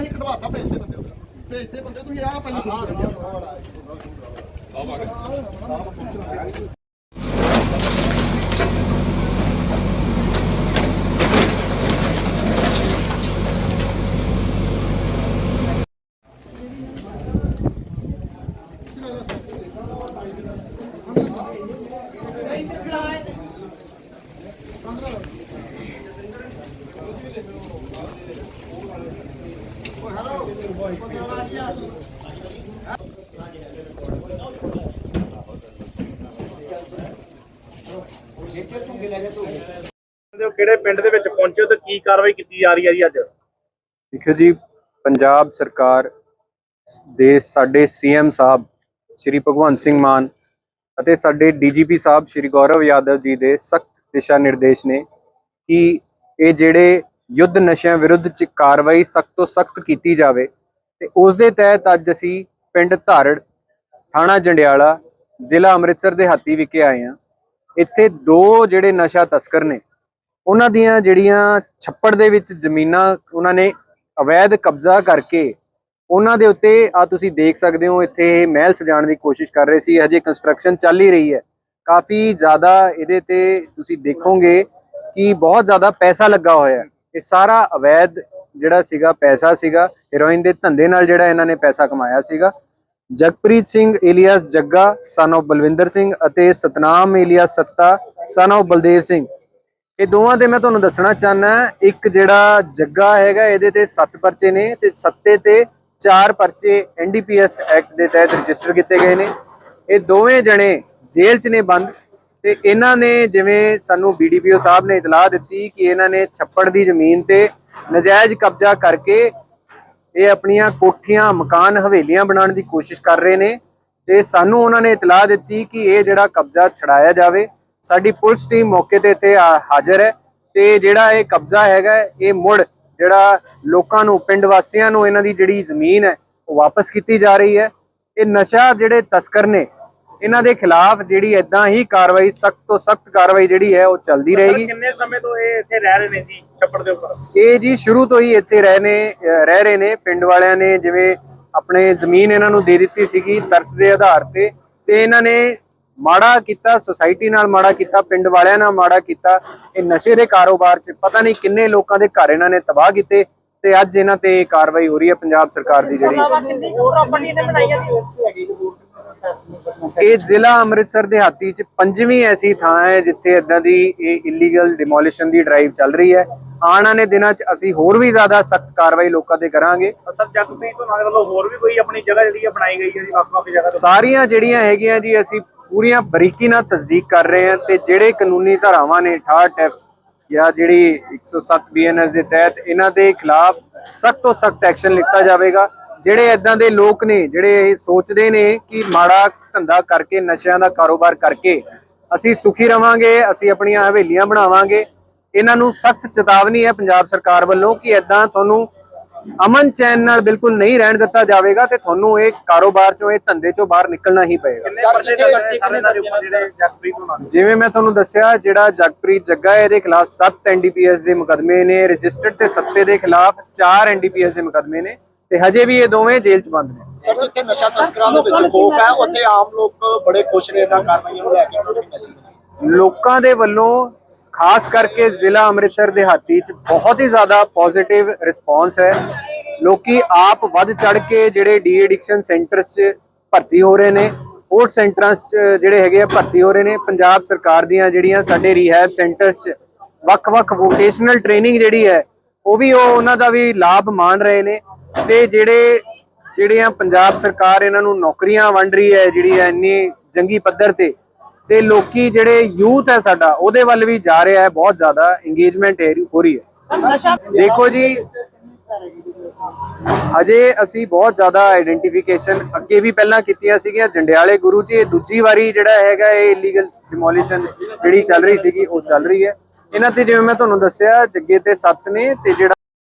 ਅਸੀਂ ਕਢਵਾਤਾ ਭੇਜਦੇ ਬੰਦੇ ਉਹਦੇ ਭੇਜਦੇ ਬੰਦੇ ਤੁਸੀਂ ਆਹ ਪਹਿਲਾਂ ਸ਼ੁਰੂ ਕਰਿਆ ਦੇ ਕਿਹੜੇ ਪਿੰਡ ਦੇ ਵਿੱਚ ਪਹੁੰਚੇ ਹੋ ਤੇ ਕੀ ਕਾਰਵਾਈ ਕੀਤੀ ਜਾ ਰਹੀ ਹੈ ਜੀ ਅੱਜ? ਦੇਖੋ ਜੀ, ਪੰਜਾਬ ਸਰਕਾਰ ਦੇ ਸਾਡੇ ਸੀਐਮ ਸਾਹਿਬ, ਸ਼੍ਰੀ ਭਗਵੰਤ ਸਿੰਘ ਮਾਨ ਅਤੇ ਸਾਡੇ ਡੀਜੀਪੀ ਸਾਹਿਬ, ਸ਼੍ਰੀ ਗੌਰਵ ਯਾਦਵ ਜੀ ਦੇ ਸਖਤ ਦਿਸ਼ਾ ਨਿਰਦੇਸ਼ ਨੇ ਕਿ ਇਹ ਜਿਹੜੇ ਯੁੱਧ ਨਸ਼ਿਆਂ ਵਿਰੁੱਧ ਚ ਕਾਰਵਾਈ ਸਖਤ ਤੋਂ ਸਖਤ ਕੀਤੀ ਜਾਵੇ ਤੇ ਉਸ ਦੇ ਤਹਿਤ ਅੱਜ ਅਸੀਂ ਪਿੰਡ ਧਾਰੜ ਥਾਣਾ ਜੰਡਿਆਲਾ, ਜ਼ਿਲ੍ਹਾ ਅੰਮ੍ਰਿਤਸਰ ਦੇ ਹਾਤੀ ਵਿਖੇ ਆਏ ਹਾਂ। ਇੱਥੇ ਦੋ ਜਿਹੜੇ ਨਸ਼ਾ ਤਸਕਰ ਨੇ, ਉਹਨਾਂ ਦੀਆਂ ਜਿਹੜੀਆਂ ਛੱਪੜ ਦੇ ਵਿੱਚ ਜ਼ਮੀਨਾਂ ਉਹਨਾਂ ਨੇ ਅਵੈਧ ਕਬਜ਼ਾ ਕਰਕੇ ਉਹਨਾਂ ਦੇ ਉੱਤੇ ਆ ਤੁਸੀਂ ਦੇਖ ਸਕਦੇ ਹੋ, ਇੱਥੇ ਇਹ ਮਹਿਲ ਸਜਾਉਣ ਦੀ ਕੋਸ਼ਿਸ਼ ਕਰ ਰਹੇ ਸੀ ਹਜੇ ਕੰਸਟਰਕਸ਼ਨ ਚੱਲ ਹੀ ਰਹੀ ਹੈ। ਕਾਫੀ ਜ਼ਿਆਦਾ ਇਹਦੇ ਤੇ ਤੁਸੀਂ ਦੇਖੋਗੇ ਕਿ ਬਹੁਤ ਜ਼ਿਆਦਾ ਪੈਸਾ ਲੱਗਾ ਹੋਇਆ ਹੈ। ਇਹ ਸਾਰਾ ਅਵੈਧ ਜਿਹੜਾ ਸੀਗਾ, ਪੈਸਾ ਸੀਗਾ ਹੀਰੋਇਨ ਦੇ ਧੰਦੇ ਨਾਲ ਜਿਹੜਾ ਇਹਨਾਂ ਨੇ ਪੈਸਾ ਕਮਾਇਆ ਸੀਗਾ। Jagpreet Singh alias Jagga son of Balwinder Singh ਅਤੇ Satnam alias Satta, son of Baldev Singh. ਇਹ ਦੋਵਾਂ 'ਤੇ ਮੈਂ ਤੁਹਾਨੂੰ ਦੱਸਣਾ ਚਾਹਨਾ ਇੱਕ ਜਿਹੜਾ ਜੱਗਾ ਹੈਗਾ, ਇਹਦੇ ਤੇ 7 ਪਰਚੇ ਨੇ ਤੇ ਸੱਤੇ ਤੇ 4 ਪਰਚੇ ਐਨਡੀਪੀਐਸ ਐਕਟ ਦੇ ਤਹਿਤ ਰਜਿਸਟਰ ਕੀਤੇ ਗਏ ਨੇ। ਇਹ ਦੋਵੇਂ ਜਣੇ ਜੇਲ੍ਹ 'ਚ ਨੇ ਬੰਦ ਤੇ ਇਹਨਾਂ ਨੇ ਜਿਵੇਂ ਸਾਨੂੰ ਬੀਡੀਪੀਓ ਸਾਹਿਬ ਨੇ ਇਤਲਾਹ ਦਿੱਤੀ ਕਿ ਇਹਨਾਂ ਨੇ ਛੱਪੜ ਦੀ ਜ਼ਮੀਨ ਤੇ ਨਜਾਇਜ਼ ਕਬਜ਼ਾ ਕਰਕੇ ਇਹ ਆਪਣੀਆਂ ਕੋਠੀਆਂ, ਮਕਾਨ, ਹਵੇਲੀਆਂ ਬਣਾਉਣ ਦੀ ਕੋਸ਼ਿਸ਼ ਕਰ ਰਹੇ ਨੇ ਤੇ ਸਾਨੂੰ ਉਹਨਾਂ ਨੇ ਇਤਲਾਹ ਦਿੱਤੀ ਕਿ ਇਹ ਜਿਹੜਾ ਕਬਜ਼ਾ ਛਡਾਇਆ ਜਾਵੇ। ਸਾਡੀ ਪੁਲਿਸ ਟੀਮ ਮੌਕੇ ਤੇ ਇੱਥੇ ਹਾਜ਼ਰ ਹੈ ਤੇ ਜਿਹੜਾ ਇਹ ਕਬਜ਼ਾ ਹੈਗਾ, ਇਹ ਮੁੜ ਜਿਹੜਾ ਲੋਕਾਂ ਨੂੰ, ਪਿੰਡ ਵਾਸੀਆਂ ਨੂੰ ਇਹਨਾਂ ਦੀ ਜਿਹੜੀ ਜ਼ਮੀਨ ਹੈ, ਉਹ ਵਾਪਸ ਕੀਤੀ ਜਾ ਰਹੀ ਹੈ। ਇਹ ਨਸ਼ਾ ਜਿਹੜੇ ਤਸਕਰ ਨੇ ਇਹਨਾਂ ਦੇ ਖਿਲਾਫ ਜਿਹੜੀ ਇਦਾਂ ਹੀ ਕਾਰਵਾਈ ਸਖਤ ਤੋਂ ਸਖਤ ਕਾਰਵਾਈ ਜਿਹੜੀ ਹੈ ਉਹ ਚੱਲਦੀ ਰਹੇਗੀ। ਕਿੰਨੇ ਸਮੇਂ ਤੋਂ ਇਹ ਇੱਥੇ ਰਹਿ ਰਹੇ ਨੇ ਜੀ ਛੱਪੜ ਦੇ ਉੱਪਰ? ਇਹ ਜੀ ਸ਼ੁਰੂ ਤੋਂ ਹੀ ਇੱਥੇ ਰਹੇ ਨੇ ਰਹਿ ਰਹੇ ਨੇ। ਪਿੰਡ ਵਾਲਿਆਂ ਨੇ ਜਿਵੇਂ ਆਪਣੇ ਜ਼ਮੀਨ ਇਹਨਾਂ ਨੂੰ ਦੇ ਦਿੱਤੀ ਸੀਗੀ ਤਰਸ ਦੇ ਆਧਾਰ ਤੇ ਤੇ ਇਹਨਾਂ ਨੇ ਮਾੜਾ ਕੀਤਾ ਸੁਸਾਇਟੀ ਨਾਲ ਮਾੜਾ ਕੀਤਾ ਪਿੰਡ ਵਾਲਿਆਂ ਨਾਲ ਮਾੜਾ ਕੀਤਾ। ਇਹ ਨਸ਼ੇ ਦੇ ਕਾਰੋਬਾਰ 'ਚ ਪਤਾ ਨਹੀਂ ਕਿੰਨੇ ਲੋਕਾਂ ਦੇ ਘਰ ਇਹਨਾਂ ਨੇ ਤਬਾਹ ਕੀਤੇ ਤੇ ਅੱਜ ਇਹਨਾਂ ਤੇ ਕਾਰਵਾਈ ਹੋ ਰਹੀ ਹੈ ਪੰਜਾਬ ਸਰਕਾਰ ਦੀ ਜਿਹੜੀ। ਇਹ ਜ਼ਿਲ੍ਹਾ ਅੰਮ੍ਰਿਤਸਰ ਦੇ ਹਾਤੀ 'ਚ ਪੰਜਵੀਂ ਐਸੀ ਥਾਂ ਹੈ ਜਿੱਥੇ ਇਦਾਂ ਦੀ ਇਹ ਇਲੀਗਲ ਡਿਮੋਲੀਸ਼ਨ ਦੀ ਡਰਾਈਵ ਚੱਲ ਰਹੀ ਹੈ। ਆਉਣ ਵਾਲੇ ਦਿਨਾਂ 'ਚ ਅਸੀਂ ਹੋਰ ਵੀ ਜ਼ਿਆਦਾ ਸਖਤ ਕਾਰਵਾਈ ਲੋਕਾਂ ਤੇ ਕਰਾਂਗੇ। ਸਰ ਜਗਪ੍ਰੀਤ ਤੋਂ ਨਾਲ ਵੱਲੋਂ ਹੋਰ ਵੀ ਕੋਈ ਆਪਣੀ ਜਗ੍ਹਾ ਜਿਹੜੀ ਬਣਾਈ ਗਈ ਹੈ ਜੀ ਵੱਖ-ਵੱਖ ਜਗ੍ਹਾ ਸਾਰੀਆਂ ਜਿਹੜੀਆਂ ਹੈਗੀਆਂ ਜੀ ਅਸੀਂ ਪੂਰੀਆਂ ਬਰੀਕੀ ਨਾਲ ਤਸਦੀਕ ਕਰ ਰਹੇ ਹਾਂ ਤੇ ਜਿਹੜੇ ਕਾਨੂੰਨੀ ਧਾਰਾਵਾਂ ਨੇ 68 ਐਫ ਜਾਂ ਜਿਹੜੀ 107 ਬੀਐਨਐਸ ਦੇ ਤਹਿਤ ਇਹਨਾਂ ਦੇ ਖਿਲਾਫ ਸਖਤ ਤੋਂ ਸਖਤ ਐਕਸ਼ਨ ਲਿੱਤਾ ਜਾਵੇਗਾ। ਜਿਹੜੇ ਇਦਾਂ ਦੇ ਲੋਕ ਨੇ ਜਿਹੜੇ ਇਹ ਸੋਚਦੇ ਨੇ ਕਿ ਮਾੜਾ ਧੰਦਾ ਕਰਕੇ ਨਸ਼ਿਆਂ ਦਾ ਕਾਰੋਬਾਰ ਕਰਕੇ ਅਸੀਂ ਸੁਖੀ ਰਵਾਂਗੇ ਅਸੀਂ ਆਪਣੀਆਂ ਹਵੇਲੀਆਂ ਬਣਾਵਾਂਗੇ। ਇਹਨਾਂ ਨੂੰ ਸਖਤ ਚੇਤਾਵਨੀ ਹੈ ਪੰਜਾਬ ਸਰਕਾਰ ਵੱਲੋਂ ਕਿ ਇਦਾਂ ਤੁਹਾਨੂੰ ਅਮਨ ਚੈਨ ਨਾਲ ਬਿਲਕੁਲ ਨਹੀਂ ਰਹਿਣ ਦਿੱਤਾ ਜਾਵੇਗਾ ਤੇ ਤੁਹਾਨੂੰ ਇਹ ਕਾਰੋਬਾਰ ਚੋਂ ਇਹ ਧੰਦੇ ਚੋਂ ਬਾਹਰ ਨਿਕਲਣਾ ਹੀ ਪਏਗਾ। ਜਿਵੇਂ ਮੈਂ ਤੁਹਾਨੂੰ ਦੱਸਿਆ ਜਿਹੜਾ ਜਗਪ੍ਰੀਤ ਜੱਗਾ ਹੈ ਇਹਦੇ ਖਿਲਾਫ 7 ਐਨਡੀਪੀਐਸ ਦੇ ਮੁਕਦਮੇ ਨੇ ਰਜਿਸਟਰਡ ਤੇ ਸੱਤੇ ਦੇ ਖਿਲਾਫ 4 ਐਨਡੀਪੀਐਸ ਦੇ ਮੁਕਦਮੇ ਨੇ। ਤੇ ਹਜੇ ਵੀ ਇਹ ਦੋਵੇਂ ਜੇਲ੍ਹ 'ਚ ਬੰਦ ਨੇ। ਸਰ ਜਿੱਥੇ ਨਸ਼ਾ ਤਸਕਰਾਂ ਦੇ ਵਿੱਚ ਖੋਫ ਹੈ ਉੱਥੇ ਆਮ ਲੋਕ ਬੜੇ ਖੁਸ਼ ਨੇ ਇਹਨਾਂ ਕਾਰਵਾਈਆਂ ਨੂੰ ਲੈ ਕੇ ਉਹਨਾਂ ਦੀ ਮੈਸੇਜ ਲੋਕਾਂ ਦੇ ਵੱਲੋਂ ਖਾਸ ਕਰਕੇ ਜ਼ਿਲ੍ਹਾ ਅੰਮ੍ਰਿਤਸਰ ਦਿਹਾਤੀ 'ਚ ਬਹੁਤ ਹੀ ਜ਼ਿਆਦਾ ਪੋਜ਼ਿਟਿਵ ਰਿਸਪੌਂਸ ਹੈ। ਲੋਕੀ ਆਪ ਵੱਧ ਚੜ ਕੇ ਜਿਹੜੇ ਡੀ ਐਡਿਕਸ਼ਨ ਸੈਂਟਰਸ 'ਚ ਭਰਤੀ ਹੋ ਰਹੇ ਨੇ ਸਪੋਰਟ ਸੈਂਟਰਾਂ 'ਚ ਜਿਹੜੇ ਹੈਗੇ ਆ ਭਰਤੀ ਹੋ ਰਹੇ ਨੇ ਪੰਜਾਬ ਸਰਕਾਰ ਦੀਆਂ ਜਿਹੜੀਆਂ ਸਾਡੇ ਰੀਹੈਬ ਸੈਂਟਰਸ 'ਚ ਵੱਖ-ਵੱਖ ਵੋਕੇਸ਼ਨਲ ਟ੍ਰੇਨਿੰਗ ਜਿਹੜੀ ਹੈ ਉਹ ਵੀ ਉਹ ਉਹਨਾਂ ਦਾ ਵੀ ਲਾਭ ਮਾਣ ਰਹੇ ਨੇ। ਤੇ ਜਿਹੜੇ ਜਿਹੜੀਆਂ ਪੰਜਾਬ ਸਰਕਾਰ ਇਹਨਾਂ ਨੂੰ ਨੌਕਰੀਆਂ ਵੰਡ ਰਹੀ ਹੈ, ਜਿਹੜੀ ਇੰਨੀ ਜੰਗੀ ਪੱਧਰ ਤੇ ਤੇ ਲੋਕੀ ਜਿਹੜੇ ਯੂਥ ਹੈ ਸਾਡਾ, ਉਹਦੇ ਵੱਲ ਵੀ ਜਾ ਰਿਹਾ ਹੈ, ਬਹੁਤ ਜ਼ਿਆਦਾ ਇੰਗੇਜਮੈਂਟ ਹੋ ਰਹੀ ਹੈ। ਦੇਖੋ ਜੀ, ਅਜੇ ਅਸੀਂ ਬਹੁਤ ਜ਼ਿਆਦਾ ਆਈਡੈਂਟੀਫਿਕੇਸ਼ਨ ਅੱਗੇ ਵੀ ਪਹਿਲਾਂ ਕੀਤੀਆਂ ਸੀਗੀਆਂ, ਜੰਡਿਆਲੇ ਗੁਰੂ ਜੀ, ਇਹ ਦੂਜੀ ਵਾਰੀ ਜਿਹੜਾ ਹੈਗਾ ਇਹ ਇਲੀਗਲ ਡਿਮੋਲੀਸ਼ਨ ਜਿਹੜੀ ਚੱਲ ਰਹੀ ਸੀਗੀ, ਉਹ ਚੱਲ ਰਹੀ ਹੈ। ਇਹਨਾਂ ਤੇ ਜਿਵੇਂ ਮੈਂ ਤੁਹਾਨੂੰ ਦੱਸਿਆ, ਜੱਗੇ ਤੇ ਸੱਤ ਨੇ ਤੇ ਜਿਹੜਾ